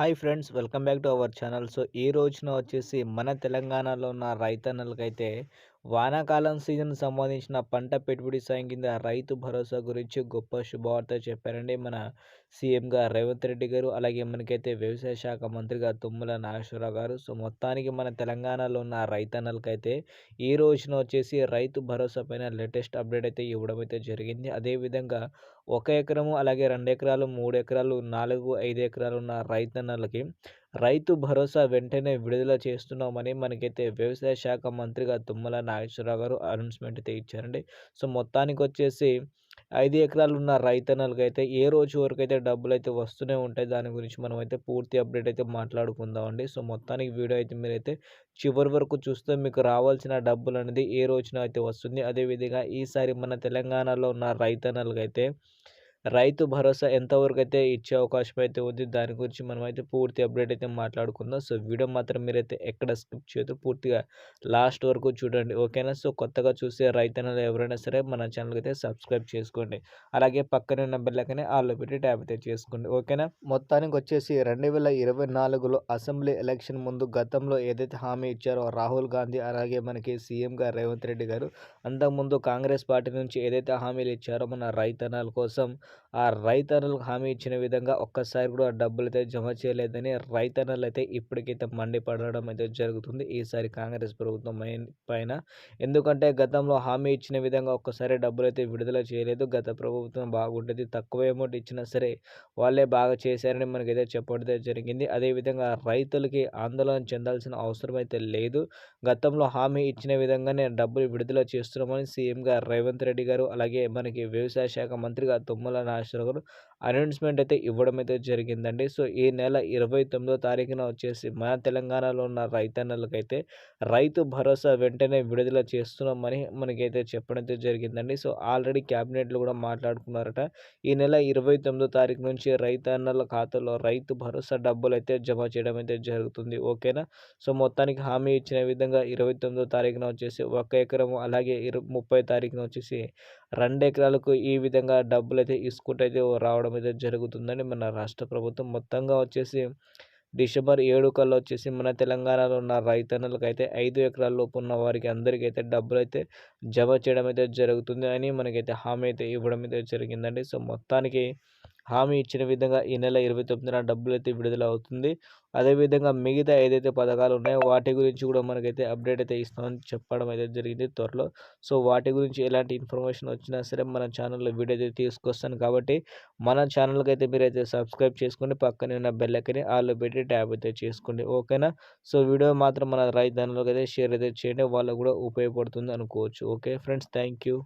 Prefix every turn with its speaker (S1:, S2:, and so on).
S1: Hi friends welcome back to our channel. So ఈ రోజున వచ్చేసి మన తెలంగాణలో ఉన్న రైతన్నలకైతే వానాకాలం సీజన్ సంబంధించిన పంట పెట్టుబడి సాయం కింద రైతు భరోసా గురించి గొప్ప శుభవార్త చెప్పారండి మన సీఎంగా రేవంత్ రెడ్డి గారు. అలాగే మనకైతే వ్యవసాయ శాఖ మంత్రిగా తుమ్మల నాగేశ్వరరావు గారు. సో మొత్తానికి మన తెలంగాణలో ఉన్న రైతన్నలకైతే ఈ రోజున వచ్చేసి రైతు భరోసా పైన లేటెస్ట్ అప్డేట్ అయితే ఇవ్వడం అయితే జరిగింది. అదేవిధంగా ఒక ఎకరము అలాగే రెండు ఎకరాలు మూడు ఎకరాలు నాలుగు ఐదు ఎకరాలు ఉన్న రైతన్న రైతన్నలకి రైతు భరోసా వెంటనే విడుదల చేస్తున్నామని మనకైతే వ్యవసాయ శాఖ మంత్రిగా తుమ్మల నాగేశ్వరరావు గారు అనౌన్స్మెంట్ అయితే ఇచ్చారండి. సో మొత్తానికి వచ్చేసి ఐదు ఎకరాలు ఉన్న రైతన్నలకి అయితే ఏ రోజు వరకు అయితే డబ్బులు అయితే వస్తూనే ఉంటాయి దాని గురించి మనం అయితే పూర్తి అప్డేట్ అయితే మాట్లాడుకుందామండి. సో మొత్తానికి వీడియో అయితే మీరైతే చివరి వరకు చూస్తే మీకు రావాల్సిన డబ్బులు అనేది ఏ రోజున అయితే వస్తుంది అదేవిధంగా ఈసారి మన తెలంగాణలో ఉన్న రైతన్నలకైతే రైతు భరోసా ఎంతవరకు అయితే ఇచ్చే అవకాశం అయితే ఉంది దాని గురించి మనం అయితే పూర్తి అప్డేట్ అయితే మాట్లాడుకుందాం. సో వీడియో మాత్రం మీరైతే ఎక్కడ స్కిప్ చేయదు పూర్తిగా లాస్ట్ వరకు చూడండి ఓకేనా? సో కొత్తగా చూసే రైతన్నలు ఎవరైనా సరే మన ఛానల్కి అయితే సబ్స్క్రైబ్ చేసుకోండి. అలాగే పక్కనే ఉన్న బెల్లకనే ఆల్లో పెట్టి ట్యాప్ అయితే చేసుకోండి ఓకేనా? మొత్తానికి వచ్చేసి రెండు వేల ఇరవై నాలుగులో అసెంబ్లీ ఎలక్షన్ ముందు గతంలో ఏదైతే హామీ ఇచ్చారో రాహుల్ గాంధీ అలాగే మనకి సీఎంగా రేవంత్ రెడ్డి గారు అంతకుముందు కాంగ్రెస్ పార్టీ నుంచి ఏదైతే హామీలు ఇచ్చారో మన రైతన్నల కోసం ఆ రైతన్నలకు హామీ ఇచ్చిన విధంగా ఒక్కసారి కూడా డబ్బులు అయితే జమ చేయలేదని రైతన్నలు అయితే ఇప్పటికైతే మండిపడడం అయితే జరుగుతుంది. ఈసారి కాంగ్రెస్ ప్రభుత్వం పైన ఎందుకంటే గతంలో హామీ ఇచ్చిన విధంగా ఒక్కసారి డబ్బులు అయితే విడుదల చేయలేదు. గత ప్రభుత్వం బాగుంటుంది తక్కువ అమౌంట్ ఇచ్చినా సరే వాళ్ళే బాగా చేశారని మనకైతే చెప్పడం జరిగింది. అదేవిధంగా రైతులకి ఆందోళన చెందాల్సిన అవసరం అయితే లేదు. గతంలో హామీ ఇచ్చిన విధంగానే డబ్బులు విడుదల చేస్తున్నామని సీఎంగా రేవంత్ రెడ్డి గారు అలాగే మనకి వ్యవసాయ శాఖ మంత్రిగా తుమ్మల నాగేశ్వర అనౌన్స్మెంట్ అయితే ఇవ్వడం అయితే జరిగిందండి. సో ఈ నెల ఇరవై తొమ్మిదో తారీఖున వచ్చేసి మన తెలంగాణలో ఉన్న రైతన్నలకైతే రైతు భరోసా వెంటనే విడుదల చేస్తున్నామని మనకైతే చెప్పడం అయితే జరిగిందండి. సో ఆల్రెడీ క్యాబినెట్లు కూడా మాట్లాడుకున్నారట. ఈ నెల ఇరవై తొమ్మిదో తారీఖు నుంచి రైతన్నల ఖాతాలో రైతు భరోసా డబ్బులు అయితే జమ చేయడం అయితే జరుగుతుంది. ఓకేనా? సో మొత్తానికి హామీ ఇచ్చిన విధంగా ఇరవై తొమ్మిదో తారీఖున వచ్చేసి ఒక ఎకరము అలాగే ఇరు ముప్పై తారీఖున వచ్చేసి రెండు ఎకరాలకు ఈ విధంగా డబ్బులు అయితే ఇసుకుంటూ అయితే రావడం అయితే జరుగుతుందని మన రాష్ట్ర ప్రభుత్వం మొత్తంగా వచ్చేసి డిసెంబర్ ఏడు కల్లా వచ్చేసి మన తెలంగాణలో ఉన్న రైతన్నులకు అయితే ఐదు ఎకరాల లోపు ఉన్న వారికి అందరికీ అయితే డబ్బులు అయితే జమ చేయడం అయితే జరుగుతుంది అని మనకైతే హామీ అయితే ఇవ్వడం అయితే జరిగిందండి. సో మొత్తానికి హామీ ఇచ్చిన విధంగా ఈ నెల ఇరవై తొమ్మిదిన డబ్బులు అయితే విడుదల అవుతుంది అదేవిధంగా మిగతా ఏదైతే పథకాలు ఉన్నాయో వాటి గురించి కూడా మనకైతే అప్డేట్ అయితే ఇస్తామని చెప్పడం అయితే జరిగింది త్వరలో. సో వాటి గురించి ఎలాంటి ఇన్ఫర్మేషన్ వచ్చినా సరే మన ఛానల్లో వీడియో అయితే తీసుకొస్తాను కాబట్టి మన ఛానల్కి అయితే మీరైతే సబ్స్క్రైబ్ చేసుకోండి పక్కనే ఉన్న బెల్లకని ఆల్లో పెట్టి ట్యాబ్ అయితే చేసుకోండి. ఓకేనా? సో వీడియో మాత్రం మన రైతు అయితే షేర్ అయితే చేయండి. వాళ్ళకు కూడా ఉపయోగపడుతుంది అనుకోవచ్చు. Okay friends thank you.